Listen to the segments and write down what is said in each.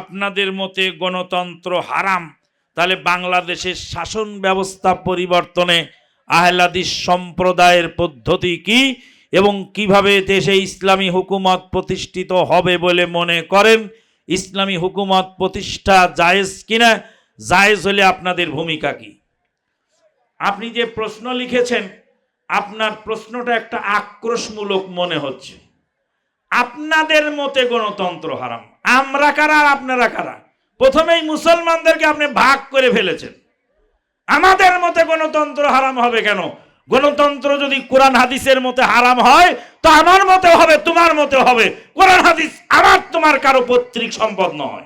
আপনাদের মতে গণতন্ত্র হারাম, তাহলে বাংলাদেশের শাসন ব্যবস্থা পরিবর্তনে আহলাদিস সম্প্রদায়ের পদ্ধতি কি এবং কীভাবে দেশে ইসলামী হুকুমত প্রতিষ্ঠিত হবে বলে মনে করেন? ইসলামী হুকুমত প্রতিষ্ঠা জায়েজ কিনা? জায়েজ হলে আপনাদের ভূমিকা কি? আপনি যে প্রশ্ন লিখেছেন, আপনার প্রশ্নটা একটা আক্রোশমূলক মনে হচ্ছে। আপনাদের মতে গণতন্ত্র হারাম। আমরা কারা আর আপনারা কারা? প্রথমেই মুসলমানদেরকে আপনি ভাগ করে ফেলেছেন। আমাদের মতে গণতন্ত্র হারাম হবে কেন? গণতন্ত্র যদি কোরআন হাদিসের মতে হারাম হয়, তো আমার মতে হবে, তোমার মতে হবে। কোরআন হাদিস আমার তোমার কারও পৈতৃক সম্পদ নয়।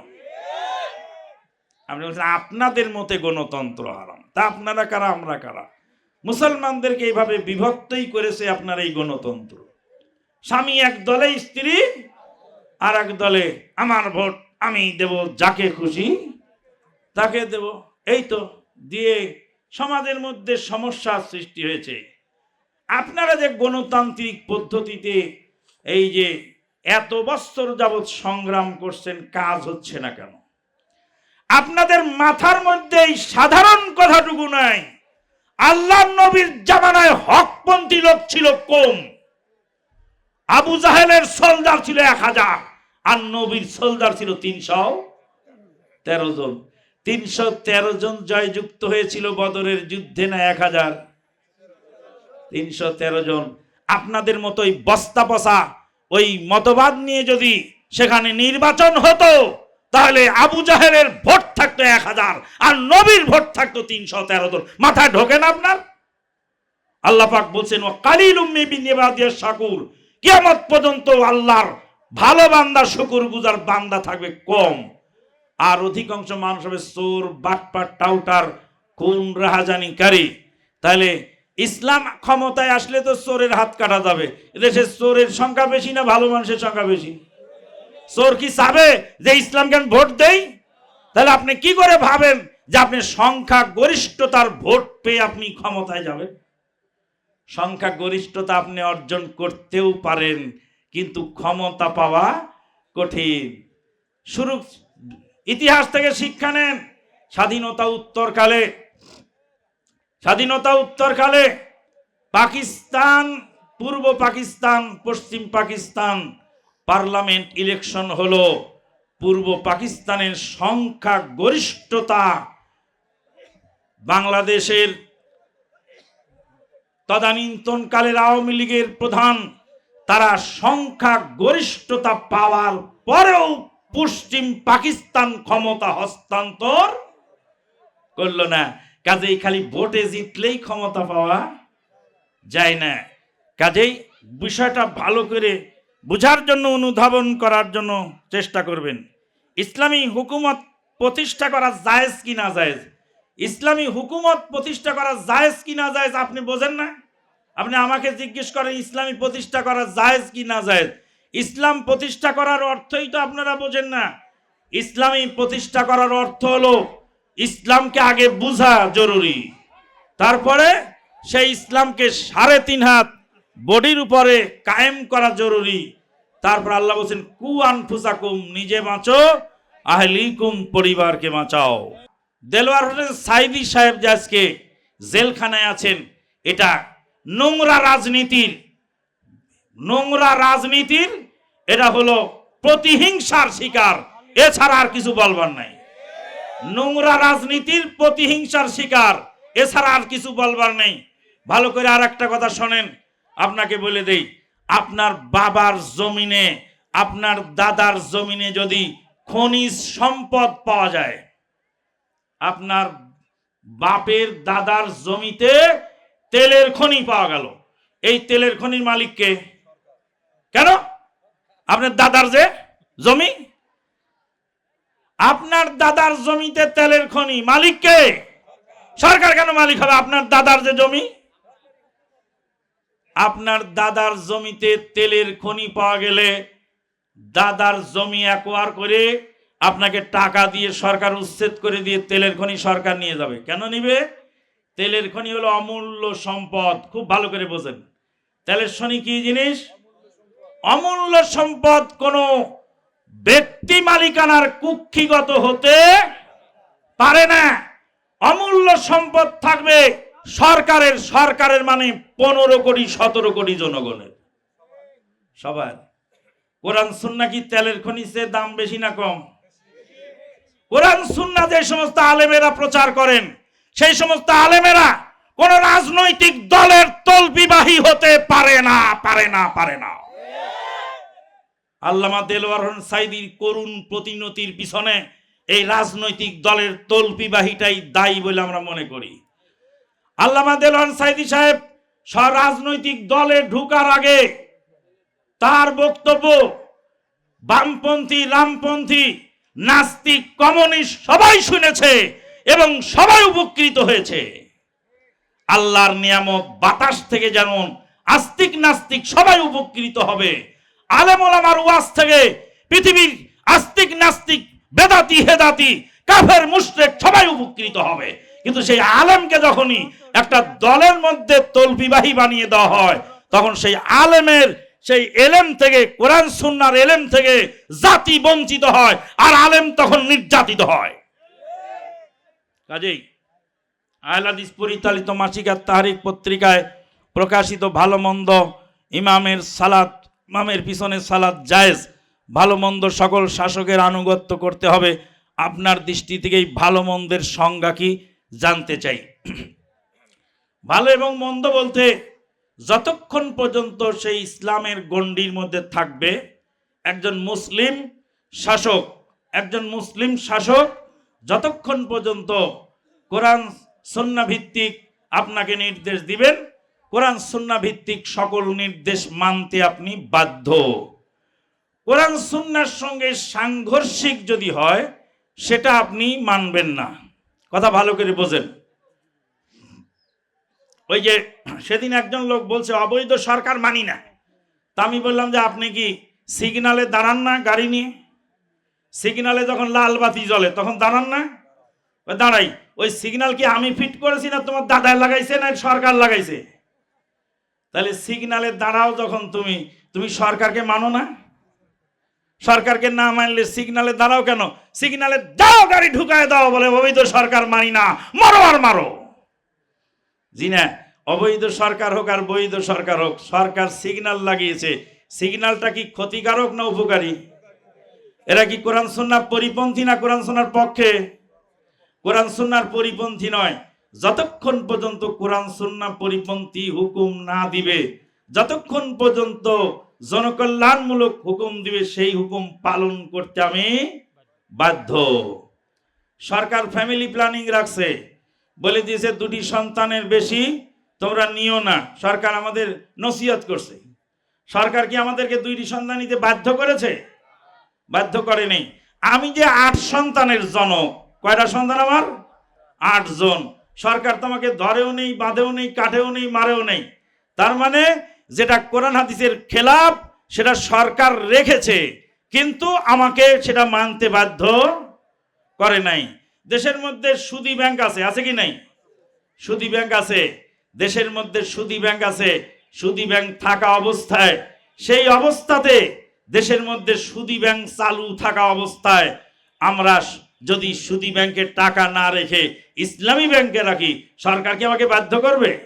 আপনি বলছেন, আপনাদের মতে গণতন্ত্র হারাম। তা আপনারা কারা, আমরা কারা? মুসলমানদেরকে এইভাবে বিভক্তই করেছে আপনার এই গণতন্ত্র। স্বামী এক দলে স্ত্রী আর এক দলে আমার ভোট, আমি দেব যাকে খুশি, তাকে দেব। এই তো দিয়ে সমাজের মধ্যে সমস্যা সৃষ্টি হয়েছে। আপনারা যে গণতান্ত্রিক পদ্ধতিতে এই যে এত বছর যাবৎ সংগ্রাম করছেন, কাজ হচ্ছে না কেন? আপনাদের মাথার মধ্যে এই সাধারণ কথাটুকু নাই। আল্লাহ নবীর জামানায় হকপন্থী লোক ছিল কম। আবু জাহেলের সোলজার ছিল এক হাজার। আর নবীর সোলদার ছিল তিনশো তেরো জন। তিনশো তেরো জন জয়যুক্ত হয়েছিল বদরের যুদ্ধে না এক হাজার। তিনশো তেরো জন। আপনাদের মতো ওই বস্তা পসা ওই মতবাদ নিয়ে যদি সেখানে নির্বাচন হতো, তাহলে আবু জাহেলের ভোট থাকতো এক হাজার আর নবীর ভোট থাকতো তিনশো তেরো জন। মাথায় ঢোকে না আপনার? আল্লাহ পাক বলছেন ও কালিল উম্মি বিনিবাদিয়া শাকুর। কিয়ামত পর্যন্ত আল্লাহর ভালো বান্দা, শুকুর গুজার বান্দা থাকবে কম। আর অধিকাংশ মানুষ হবে চোর, বাটপাট, টাউটার কোন রাহাজানিকারী। তাহলে ইসলাম ক্ষমতায় আসলে তো চোরের হাত কাটা যাবে। এদেশে চোরের সংখ্যা বেশি না ভালো মানুষের সংখ্যা বেশি? চোর কি চাবে যে ইসলামকে আমি ভোট দেই? তাহলে আপনি কি করে ভাবেন যে আপনি সংখ্যা গরিষ্ঠতার ভোট পেয়ে আপনি ক্ষমতায় যাবেন? সংখ্যা গরিষ্ঠতা আপনি অর্জন করতেও পারেন। কিন্তু ক্ষমতা পাওয়া কঠিন। শুরু, ইতিহাস থেকে শিক্ষা নেন। স্বাধীনতা উত্তরকালে স্বাধীনতা উত্তরকালে পাকিস্তান, পূর্ব পাকিস্তান, পশ্চিম পাকিস্তান পার্লামেন্ট ইলেকশন হলো। পূর্ব পাকিস্তানের সংখ্যা, গরিষ্ঠতা বাংলাদেশের তদানীন্তনকালের আওয়ামী লীগের প্রধান তারা সংখ্যা গরিষ্ঠতা পাওয়ার পরেও পশ্চিম পাকিস্তান ক্ষমতা হস্তান্তর করল না। কাজেই খালি ভোটে জিতলেই ক্ষমতা পাওয়া যায় না। কাজেই বিষয়টা ভালো করে বুঝার জন্য, অনুধাবন করার জন্য চেষ্টা করবেন। ইসলামী হুকুমত প্রতিষ্ঠা করা জায়েজ কি না জায়েজ? ইসলামী হুকুমত প্রতিষ্ঠা করা জায়েজ কি না জায়েজ আপনি বোঝেন না? আপনি আমাকে জিজ্ঞেস করেন, ইসলামী প্রতিষ্ঠা করা জায়েজ কি না জায়েজ? ইসলাম প্রতিষ্ঠা করার অর্থই তো আপনারা বোঝেন না। ইসলামী প্রতিষ্ঠা করার অর্থ হলো, ইসলামকে আগে বোঝা জরুরি। তারপরে সেই ইসলামকে সাড়ে তিন হাত বডির উপরে কায়েম করা জরুরি। তারপর আল্লাহ বলছেন, কু আনফুসাকুম, নিজে বাঁচো, আহলিকুম পরিবারকে বাঁচাও। দেলোয়ার হোসেন সাইদি সাহেব যে আজকে জেলখানায় আছেন, এটা নোংরা রাজনীতির নোংরা রাজনীতির, এটা হলো প্রতিহিংসার শিকার। এছাড়া আর কিছু বলবার নাই। নোংরা রাজনীতির প্রতিহিংসার শিকার, এছাড়া আর কিছু বলবার নেই। ভালো করে আর একটা কথা শোনেন, আপনাকে বলে দেই, আপনার বাবার জমিনে, আপনার দাদার জমিনে যদি খনিজ সম্পদ পাওয়া যায়, আপনার বাপের দাদার জমিতে তেলের খনি পাওয়া গেল। এই তেলের খনির মালিককে কেন? আপনার দাদার যে জমি? আপনার দাদার জমিতে তেলের খনি। মালিককে সরকার কেন মালিক হবে? আপনার দাদার যে জমি? আপনার দাদার জমিতে তেলের খনি পাওয়া গেলে দাদার জমি অ্যাকোয়ার করে আপনাকে টাকা দিয়ে সরকার উচ্ছেদ করে দিয়ে তেলের খনি সরকার নিয়ে যাবে। কেন নিবে? তেলের খনি হলো অমূল্য সম্পদ। খুব ভালো করে বোঝেন। তেলের খনি কি জিনিস? অমূল্য সম্পদ কোনো ব্যক্তি মালিকানার কুক্ষিগত হতে পারে না। অমূল্য সম্পদ থাকবে সরকারের সরকারের মানে পনেরো কোটি, সতেরো কোটি জনগণের। সবার। কোরআন, সুন্না কি তেলের খনিজের দাম বেশি না কম? কোরআন, সুন্না যে সমস্ত আলেমেরা প্রচার করেন সেই সমস্ত আলেমেরা কোন রাজনৈতিক দলের তলবিবাহী হতে পারে না পারে না পারে না। আল্লামা দেলওয়ার হোসেন সাইদির করুণ প্রতিনতির পিছনে এই রাজনৈতিক দলের তলবিবাহীটাই দায়ী বলে আমরা মনে করি। আল্লামা দেলওয়ার সাইদি সাহেব রাজনৈতিক দলে ঢুকার আগে তার বক্তব্য, বামপন্থী, রামপন্থী, নাস্তিক, কমিউনিস্ট সবাই শুনেছে। এবং সবাই উপকৃত হয়েছে। আল্লাহর নিয়ামত বাতাস থেকে যেমন আস্তিক নাস্তিক সবাই উপকৃত হবে, আলেম ওলামার ওয়াজ থেকে পৃথিবীর আস্তিক নাস্তিক, বেদাতি, হেদাতি, কাফের, মুশরিক সবাই উপকৃত হবে। কিন্তু সেই আলেমকে যখনই একটা দলের মধ্যে তলবিবাহী বানিয়ে দেওয়া হয়, তখন সেই আলেমের সেই এলেম থেকে, কোরআন, সুন্নার এলেম থেকে জাতি বঞ্চিত হয়, আর আলেম তখন নির্যাতিত হয়। কাজেই আহলাদিস পরিচালিত মাসিকার তাহারিক পত্রিকায় প্রকাশিত ভালো মন্দ ইমামের সালাত, ইমামের পিছনে সালাত জায়েজ। ভালো মন্দ সকল শাসকের আনুগত্য করতে হবে। আপনার দৃষ্টি থেকেই ভালো মন্দের সংজ্ঞা কি জানতে চাই। ভালো এবং মন্দ বলতে যতক্ষণ পর্যন্ত সেই ইসলামের গণ্ডির মধ্যে থাকবে, একজন মুসলিম শাসক, একজন মুসলিম শাসক যতক্ষণ পর্যন্ত কোরআন সন্না ভিত্তিক আপনাকে নির্দেশ দিবেন, কোরআন সন্না ভিত্তিক সকল নির্দেশ মানতে আপনি বাধ্য। কোরআন সুন্নার সঙ্গে সাংঘর্ষিক যদি হয়, সেটা আপনি মানবেন না। কথা ভালো করে বোঝেন। ওই যে সেদিন একজন লোক বলছে, অবৈধ সরকার মানি না। তা আমি বললাম যে, আপনি কি সিগনালে দাঁড়ান না গাড়ি নিয়ে? সিগনালে যখন লাল বাতি জ্বলে, তখন দাঁড়ান না? দাঁড়াই, ওই সিগন্যাল কি আমি ফিট করেছি না তোমার দাদায় লাগাইছে না সরকার লাগাইছে? তাহলে সিগনালে দাঁড়াও যখন তুমি তুমি সরকারকে মানো না? সরকারকে না মানলে সিগনালে দাঁড়াও কেন? সিগনালে দাও, গাড়ি ঢুকায় দাও বলে অবৈধ সরকার মানি না, মারো আর মারো। জি না, অবৈধ সরকার হোক আর বৈধ সরকার হোক, সরকার সিগনাল লাগিয়েছে। সিগনালটা কি ক্ষতিকারক না উপকারী? এরা কি কোরআন সন্ন্যার পরিপন্থী না কোরআন সন্ন্যার পক্ষে? কোরআন সুন্নার পরিপন্থী নয়। যতক্ষণ পর্যন্ত কোরআন সুন্না পরিপন্থী হুকুম না দিবে, যতক্ষণ পর্যন্ত জনকল্যাণমূলক হুকুম দিবে, সেই হুকুম পালন করতে আমি বাধ্য। সরকার ফ্যামিলি প্ল্যানিং রাখছে। বলে দিয়েছে, দুটি সন্তানের বেশি তোমরা নিও না। সরকার আমাদের নসিহত করছে। সরকার কি আমাদেরকে দুইটি সন্তান নিতে বাধ্য করেছে? বাধ্য করেনি। আমি যে আট সন্তানের জনক, কয়টা সন্তান আমার? আটজন। সরকার তোমাকে ধরেও নেই, বাঁধেও নেই কাটেও নেই, মারেও নেই। তার মানে যেটা কোরআন হাদিসের খেলাপ সেটা সরকার রেখেছে, কিন্তু আমাকে সেটা মানতে বাধ্য করে নাই। দেশের মধ্যে সুদি ব্যাংক আছে আছে কি নাই? সুদি ব্যাংক আছে। দেশের মধ্যে সুদি ব্যাংক আছে। সুদি ব্যাংক থাকা অবস্থায় সেই অবস্থাতে দেশের মধ্যে সুদি ব্যাংক চালু থাকা অবস্থায় আমরা যদি সুদি ব্যাংকে টাকা না রেখে ইসলামী ব্যাংকে রাখি সরকার কি আমাকে বাধ্য করবে?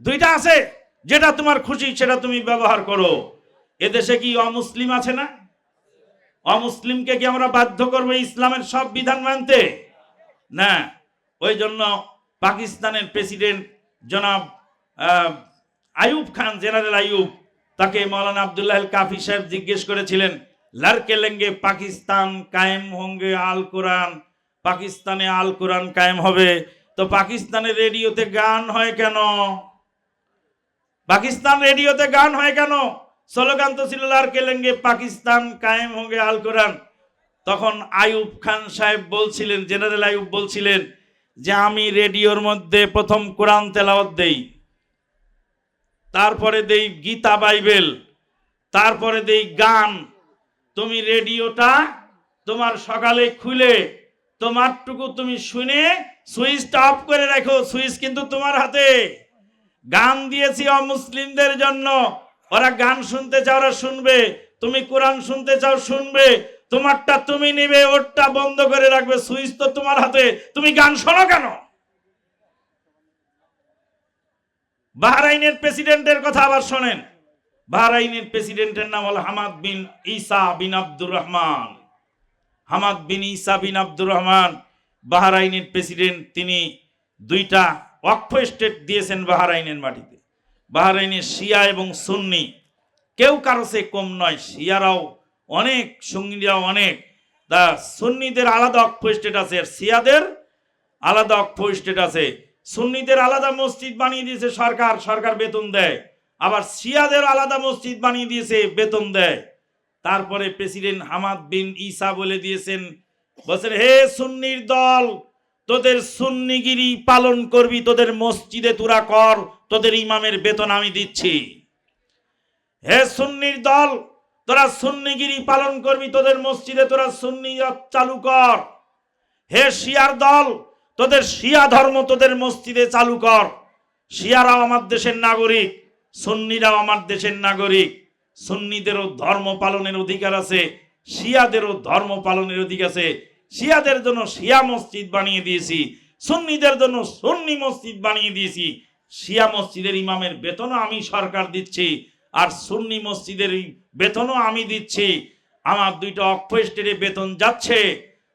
দুইটা আছে যেটা তোমার খুশি সেটা তুমি ব্যবহার করো। এদেশে কি অমুসলিম আছে না? অমুসলিমকে কি আমরা বাধ্য করব ইসলামের সব বিধান মানতে? না ওই জন্য পাকিস্তানের প্রেসিডেন্ট জনাব আহ, আইয়ুব খান জেনারেল আইয়ুব তাকে মৌলানা আবদুল্লাহ কাফি সাহেব জিজ্ঞেস করেছিলেন লড়কে লেঙ্গে পাকিস্তান কায়েম হঙ্গে আল কোরআন? পাকিস্তানে আল কোরআন কায়েম হবে? তো পাকিস্তানের রেডিওতে গান হয় কেন? পাকিস্তান রেডিওতে গান হয় কেন? স্লোগান তো ছিল লড়কে লেঙ্গে পাকিস্তান কায়েম হোঙ্গে আল কোরআন? তখন আইয়ুব খান সাহেব বলছিলেন, জেনারেল আইয়ুব বলছিলেন যে, আমি রেডিওর মধ্যে প্রথম কোরআন তেলাওয়াত দেই। তারপরে দেই গীতা বাইবেল, তারপরে দেই গান। তুমি রেডিওটা তোমার সকালে খুলে, তোমারটুকু তুমি শুনে সুইচটা অফ করে রাখো, সুইচ কিন্তু তোমার হাতে। গান দিয়েছি অমুসলিমদের জন্য, ওরা গান শুনতে চাও ওরা শুনবে। তুমি কোরআন শুনতে চাও, শুনবে। তোমারটা তুমি নিবে, ওরটা বন্ধ করে রাখবে, সুইচ তো তোমার হাতে। তুমি গান শোনো কেন? বাহরাইনের প্রেসিডেন্টের কথা আবার শোনেন। বাহরাইনের প্রেসিডেন্টের নাম হল Hamad bin Isa bin Abdur Rahman. Hamad bin Isa bin Abdur Rahman, বাহরাইনের president, তিনি দুইটা ওয়াকফ স্টেট দিয়েছেন বাহরাইনের মাটিতে। বাহরাইনের শিয়া এবং সুন্নি, কেউ কারও সে কম নয়, শিয়ারাও অনেক সঙ্গীরাও অনেক। তা সুন্নিদের আলাদা অক্ষ স্টেট আছে, আর শিয়াদের আলাদা অক্ষ স্টেট আছে। সুন্নিদের আলাদা মসজিদ বানিয়ে দিয়েছে সরকার সরকার বেতন দেয়। আবার শিয়াদের আলাদা মসজিদ বানিয়ে দিয়েছে, বেতন দেয়। তারপরে প্রেসিডেন্ট হামাদ বিন ঈসা বলে দিয়েছেন, বলছেন, হে সুন্নির দল, তোদের সুন্নিগিরি পালন করবি, তোদের মসজিদে তোরা কর, তোদের ইমামের বেতন আমি দিচ্ছি। হে সুন্নির দল, তোরা সুন্নিগিরি পালন করবি, তোদের মসজিদে তোরা সুন্নি চালু কর। হে শিয়ার দল তোদের শিয়া ধর্ম তোদের মসজিদে চালু কর। শিয়ারাও আমার দেশের নাগরিক, সন্নিরাও আমার দেশের নাগরিক। সন্নিদেরও ধর্ম পালনের অধিকার আছে, শিয়াদেরও ধর্ম পালনের অধিকার আছে। শিয়াদের জন্য শিয়া মসজিদ বানিয়ে দিয়েছি, সুন্নিদের জন্য সুন্নি মসজিদ বানিয়ে দিয়েছি। শিয়া মসজিদের ইমামের বেতনও আমি সরকার দিচ্ছি, আর সুন্নি মসজিদের বেতনও আমি দিচ্ছি। আমার দুইটা অক্ষ স্টেটে বেতন যাচ্ছে।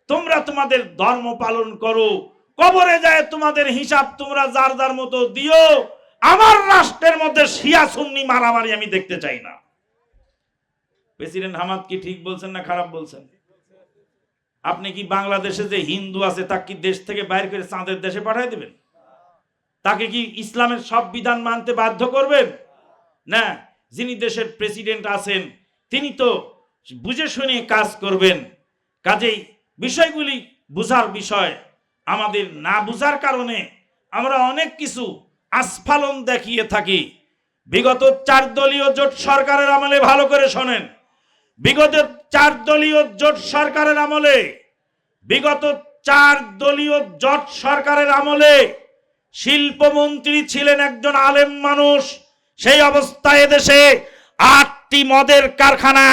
তোমরা তোমাদের ধর্ম পালন করো কবরে যায়, তোমাদের হিসাব তোমরা যার যার মতো দিও। আমার রাষ্ট্রের মধ্যে শিয়া সুন্নি মারামারি আমি দেখতে চাই না। প্রেসিডেন্ট হামাদ কি ঠিক বলছেন না খারাপ বলছেন? আপনি কি বাংলাদেশে যে হিন্দু আছে, তাকে কি দেশ থেকে বাইর করে চাঁদের দেশে পাঠিয়ে দেবেন? তাকে কি ইসলামের সব বিধান মানতে বাধ্য করবেন? না, যিনি দেশের প্রেসিডেন্ট আছেন, তিনি তো বুঝে শুনে কাজ করবেন। কাজেই বিষয়গুলি বুঝার বিষয়। আমাদের না বুঝার কারণে আমরা অনেক কিছু আস্ফালন দেখিয়ে থাকি। বিগত চার দলীয় জোট সরকারের আমলে ভালো করে শোনেন। বিগত চার দলীয় জোট সরকারের আমলে, বিগত চার দলীয় জোট সরকারের আমলে শিল্পমন্ত্রী ছিলেন একজন আলেম মানুষ। সেই অবস্থায় দেশে আটটি মদের কারখানা,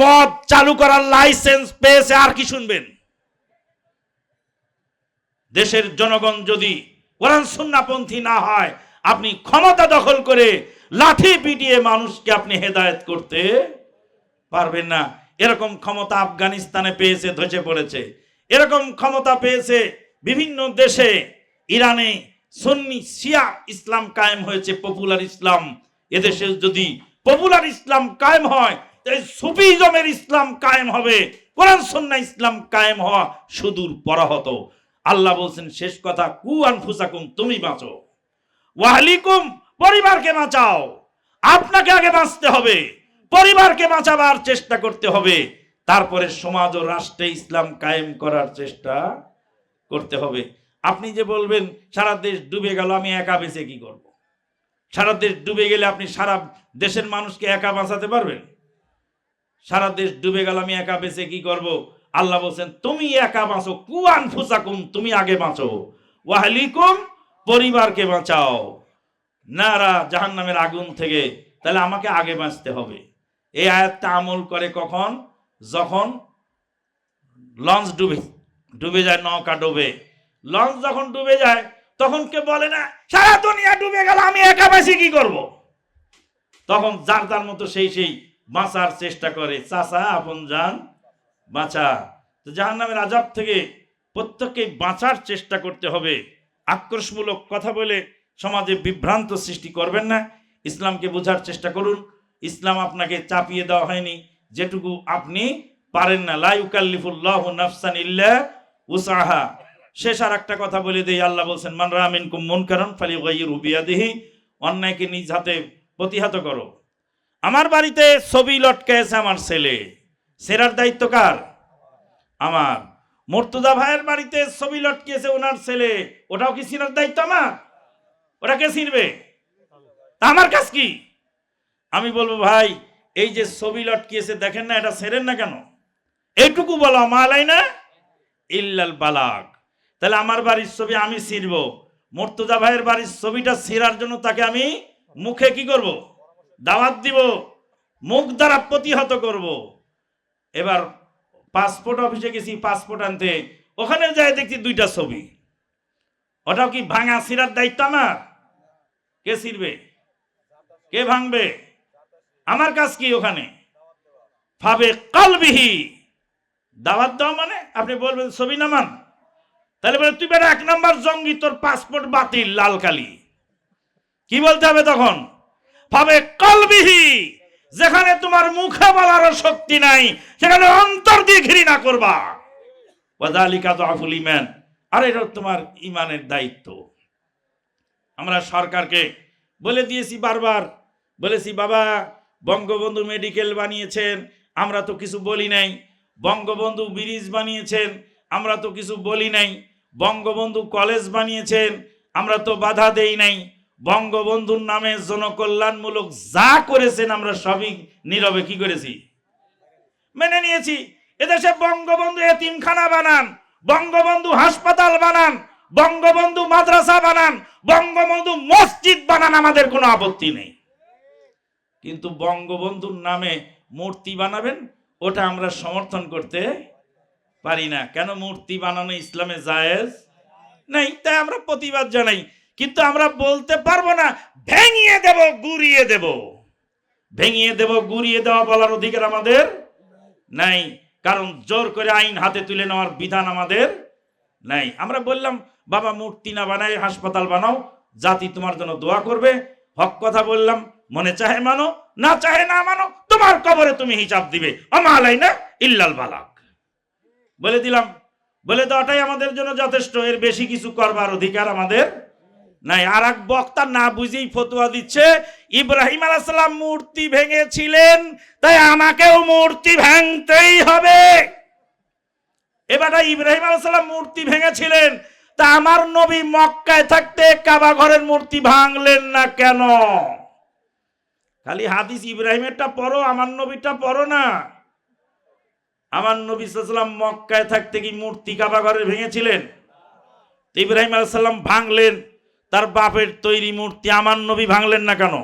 মদ চালু করার লাইসেন্স পেয়েছে। আর কি শুনবেন? দেশের জনগণ যদি কোরআন সুন্নাপন্থী না হয়, আপনি ক্ষমতা দখল করে লাঠি পিটিয়ে মানুষকে আপনি হেদায়েত করতে পারবেন না। এরকম ক্ষমতা আফগানিস্তানে পেয়েছে, ধসে পড়েছে। এরকম ক্ষমতা পেয়েছে বিভিন্ন দেশে, ইরানে সুন্নি, শিয়া ইসলাম কায়েম হয়েছে, পপুলার ইসলাম। এদেশে যদি পপুলার ইসলাম কায়েম হয় তাই সুফিজমের ইসলাম কায়েম হবে, কোরআন সন্না ইসলাম কায়েম হওয়া সুদূর পরাহত। আল্লাহ বলছেন, শেষ কথা, কু আনফুসাকুম, তুমি বাঁচো। ওয়াহলিকুম, পরিবারকে বাঁচাও। আপনাকে আগে বাঁচতে হবে। পরিবারকে বাঁচাবার চেষ্টা করতে হবে। তারপরে সমাজ ও রাষ্ট্রে ইসলাম কায়েম করার চেষ্টা করতে হবে। আপনি যে বলবেন, সারা দেশ ডুবে গেল, আমি একা বেঁচে কি করব। সারা দেশ ডুবে গেলে আপনি সারা দেশের মানুষকে একা বাঁচাতে পারবেন? সারা দেশ ডুবে গেল, আমি একা বেঁচে কি করব। আল্লাহ বলছেন, তুমি একা বাঁচো। কুয়ান ফুসাকুম, তুমি আগে বাঁচো। ওয়াহলিকুম, পরিবারকে বাঁচাও। নারা জাহান নামের আগুন থেকে, তাহলে আমাকে আগে বাঁচতে হবে। এই আয়াতটা আমল করে কখন? যখন লঞ্চ ডুবে ডুবে যায়, নৌকা ডুবে। লঞ্চ যখন ডুবে যায়, তখন কে বলে না, সারা দুনিয়া ডুবে গেল, আমি একা বেশি কি করব। তখন যার যার মতো সেই সেই বাঁচার চেষ্টা করে, চাচা, আপন যান বাঁচা। তো জাহান নামের আজাব থেকে প্রত্যেককে বাঁচার চেষ্টা করতে হবে। আক্রোশমূলক কথা বলে সমাজে বিভ্রান্ত সৃষ্টি করবেন না। ইসলামকে বোঝার চেষ্টা করুন। ইসলাম আপনাকে চাপিয়ে দেওয়া হয়নি। যেটুকু আপনি পারেন না। লাইকাল্লিফুল্লাহ নাফসান ইল্লা উসাহা শেষ আর একটা কথা বলে দিই। আল্লাহ বলছেন, মান রামিন কুম মন কারণ ফালি গাইয়ের উবিয়াদিহি অন্যায়কে নিজ হাতে প্রতিহত করো। আমার বাড়িতে ছবি লটকে আমার ছেলে। সেরার দায়িত্ব কার? আমার। মর্তুদা ভাইয়ের বাড়িতে ছবি লটকিয়েছে ওনার ছেলে। ওটাও কি সিনার দায়িত্ব আমার? ওটা কে ছিনবে তা আমার কাজ কি? আমি বলব, ভাই, এই যে ছবি লটকিয়েছে, দেখেন না, এটা সেরেন না কেন? এইটুকু বলো মালাই না ইল্লাল বালাক। তাহলে আমার বাড়ির ছবি আমি ছিঁড়ব। মর্তুজা ভাইয়ের বাড়ির ছবিটা ছিঁড়ার জন্য তাকে আমি মুখে কি করব? দাওয়াত দিব। মুখ দ্বারা প্রতিহত করব। এবার পাসপোর্ট অফিসে গেছি, পাসপোর্ট আনতে। ওখানে যাই দেখছি দুইটা ছবি। ওটাও কি ভাঙা সিরার দায়িত্ব আমার? কে ছিড়বে? কে ভাঙবে? আমার কাজ কি ওখানে? ভাবে কালবিহি। দাওয়াত দাও মানে? আপনি বলবেন, ছবি নামান তাহলে বলে, তুই বেটা এক নাম্বার জঙ্গি, তোর পাসপোর্ট বাতিল, লাল কালি। কি বলতে হবে তখন? ভাবে কালবিহি। যেখানে তোমার মুখে বলারও শক্তি নাই, সেখানে অন্তর দিয়ে ঘৃণা করবা। ওয়াদালিকা দাফুল ইমান আর এটা তোমার ইমানের দায়িত্ব। আমরা সরকারকে বলে দিয়েছি বারবার, বলেছি, বাবা, বঙ্গবন্ধু মেডিকেল বানিয়েছেন, আমরা তো কিছু বলি নাই। বঙ্গবন্ধু ব্রিজ বানিয়েছেন, আমরা তো কিছু বলি নাই। বঙ্গবন্ধু কলেজ বানিয়েছেন, আমরা তো বাধা দেই নাই। বঙ্গবন্ধুর নামে জনকল্যাণমূলক যা করেছেন আমরা সবই নীরবে কি করেছি? মেনে নিয়েছি। এদেশে বঙ্গবন্ধু এতিমখানা বানান, বঙ্গবন্ধু হাসপাতাল বানান, বঙ্গবন্ধু মাদ্রাসা বানান, বঙ্গবন্ধু মসজিদ বানান আমাদের কোনো আপত্তি নেই। কিন্তু বঙ্গবন্ধুর নামে মূর্তি বানাবেন, ওটা আমরা সমর্থন করতে পারি না। কেন মূর্তি বানানো ইসলামে জায়েজ? নেই, তাই আমরা প্রতিবাদ জানাই। কিন্তু আমরা বলতে পারব না, ভেঙিয়ে দেব, গুড়িয়ে দেব। ভেঙিয়ে দেব, গুড়িয়ে দেওয়া বলার অধিকার আমাদের নাই। কারণ জোর করে আইন হাতে তুলে নেওয়ার বিধান আমাদের নাই। আমরা বললাম, বাবা, মূর্তি না বানাই হাসপাতাল বানাও, জাতি তোমার জন্য দোয়া করবে। হক কথা বললাম, মনে চাহে মানো, না চাহে না মানো, তোমার কবরে তুমি হিসাব দিবে। আমালাই না ইল্লাল বালাক। বলে দিলাম। বলে দেওয়াটাই আমাদের জন্য যথেষ্ট। এর বেশি কিছু করবার অধিকার আমাদের নাই আর এক বক্তা না বুঝেই ফতোয়া দিচ্ছে, ইব্রাহিম আলাইসাল্লাম মূর্তি ভেঙেছিলেন, তাই আমাকেও মূর্তি ভাঙতেই হবে। এবারটা ইব্রাহিম আলাইসাল্লাম মূর্তি ভেঙেছিলেন, তা আমার নবী মক্কায় থাকতে কাবা ঘরের মূর্তি ভাঙলেন না কেন? খালি হাদিস ইব্রাহিমেরটা পড়ো, আমার নবীটা পড়ো না। আমার নবী সাল্লাম মক্কায় থাকতে কি মূর্তি কাবা ঘরে ভেঙেছিলেন? ইব্রাহিম আলাইসাল্লাম ভাঙলেন। তার বাপের তৈরি মূর্তি আমার নবী ভাঙলেন না কেন?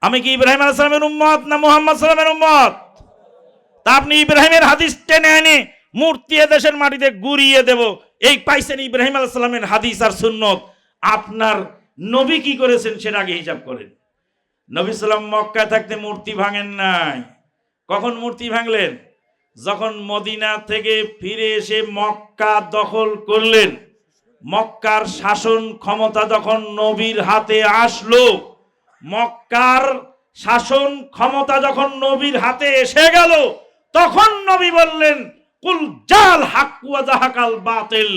আমি কি ইব্রাহিম আলাইসালামের উম্মত না মোহাম্মদ সাল্লামের উম্মত? তা আপনি ইব্রাহিমের হাদিস টেনে এনে মূর্তি দেশের মাটিতে গুড়িয়ে দেব। এই পাইছেন ইব্রাহিম আলাইসাল্লামের হাদিস আর সুন্নত। আপনার নবী কি করেছেন সেটা আগে হিসাব করেন। নবী সাল্লাম মক্কায় থাকতে মূর্তি ভাঙেন নাই। কখন মূর্তি ভাঙলেন? যখন মদিনা থেকে ফিরে এসে মক্কা দখল করলেন। মক্কার শাসন ক্ষমতা যখন নবীর হাতে আসলো, মক্কার শাসন ক্ষমতা যখন নবীর হাতে এসে গেল, তখন নবী বললেন, কুল জাল হাকুয়া জাহাকাল বাতিল।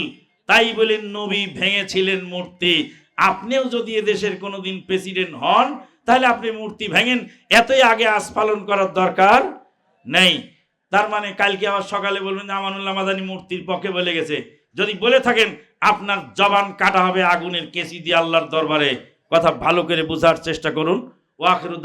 তাই বলেন নবী ভেঙেছিলেন মূর্তি। আপনিও যদি এদেশের কোনোদিন প্রেসিডেন্ট হন, তাহলে আপনি মূর্তি ভেঙেন। এতই আগে আজ পালন করার দরকার নেই। তার মানে কালকে আবার সকালে বলবেন যে, আমানুল্লাহ মাদানী মূর্তির পক্ষে বলে গেছে। যদি বলে থাকেন আপনার জবান কাটা হবে, আগুনের কেসি দিয়ে আল্লাহর দরবারে। কথা ভালো করে বোঝার চেষ্টা করুন। ওয়াখিরুদ্দ